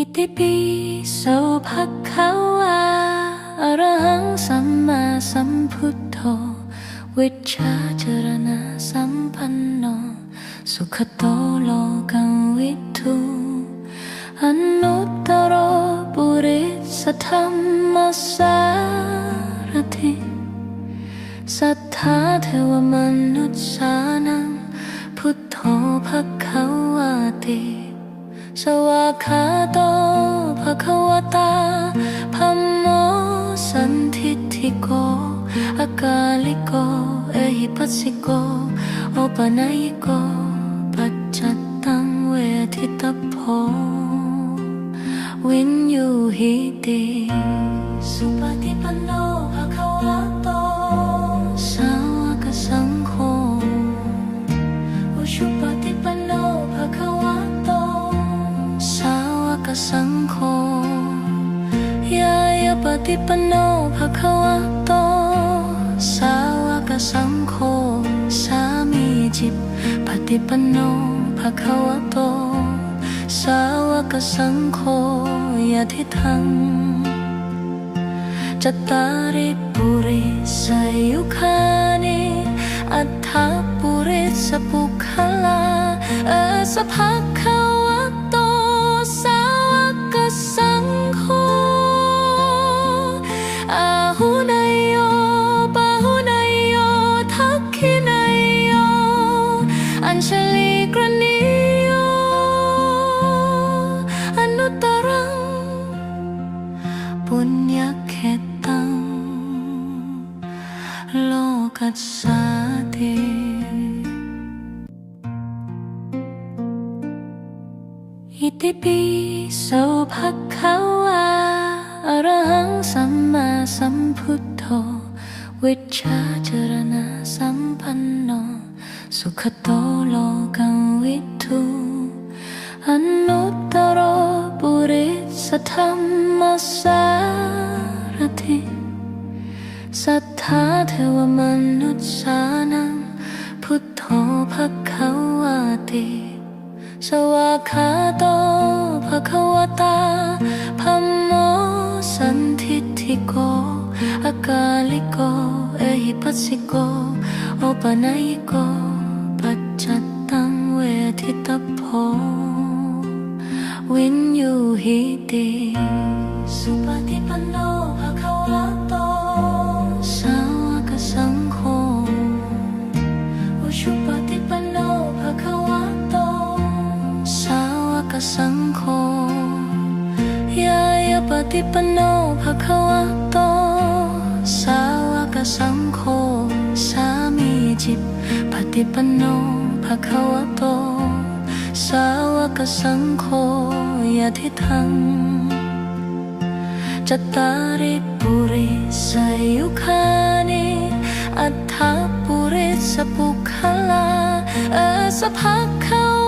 อิติปิโสภะคะวาอระหังสัมมาสัมพุทโธวิชชาจรณะสัมปันโน สุขโตโลกังวิทูอนุตตรปุริสธรรมสารถิสัทธาเทวมนุษย์สานัง พุทโธภะคะวาติ สวากขาโตภะคะวตาธัมโมสันทิฏฐิโกอากาลิโก เอหิปัสสิโก โอปะนายโก ปัจจัตตังเวทิตาโพวินยูหิติสุปฏิปันโนภะคะวะโต สาวกสังโฆอุชุปฏิปัน สังโฆยายปฏิปันโนภควะโต สาวกสังโฆสามีจิตปฏิปันโนภควะโต สาวกสังโฆยะทิทังจตาริปุริสยุคานิอัฏฐปุริสปุคลาเอสภะค กัสสาติอิติปิโสภะคะวาอะระหังสัมมาสัมพุทโธวิชชาจรณะสัมปั สัทธาเทวมนุษย์สานัง พุทโธภะควาติสวากาโตภะควตาธัมโมสันทิฏฐิโก อากาลิโก เอหิปัสสิโก โอปนายโก ปัจจัตตังเวทิตาโพวินยูหิติ สุปฏิปันโน ฏิปนโนภะคะวะโต สาวกสังโฆสามีจิตปฏิปนโนภะคะวะโต สาวกสังโฆยะทิทังจตาริปุริสยุคานิอัฏฐปุริสปุคลา เอสภะคะว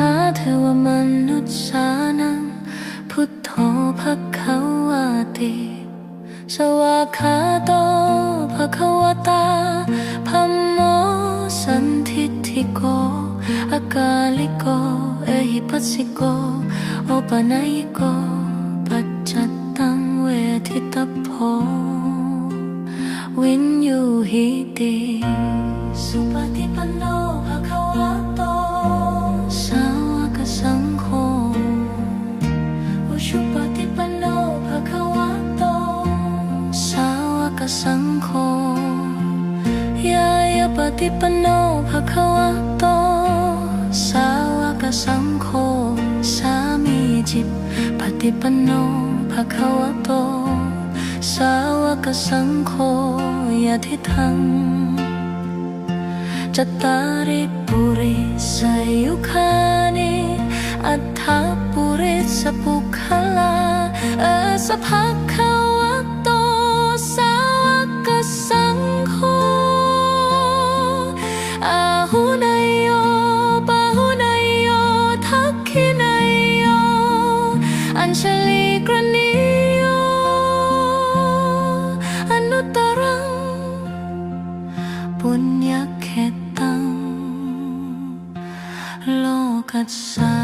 าสัมพุทโธวิชชาจระสัมปันโนสุขโตโลกังวิทูอนุตตรปุริสธรรมสารถิสัทธาเทวมนุษย์สานัง พุทโธภะคะวาติสวากาโตภะควตาธัมโมสันทิฏฐิโก อากาลิโก เอหิปัสสิโก โอปนายโก ปัจจัตตังเวทิตโพวินยูหิติ สุปฏิปันโนภะคะว สาวกสังโฆยายาปฏิปนโนภควะโต สาวกสังโฆสามีจิตปฏิปนโนภควะโต สาวกสังโฆยะทิทังจตาริปุริสยุคานิอัฏฐปุริสปุคลาเอสภะค ปุญญเขตังโลกัสสา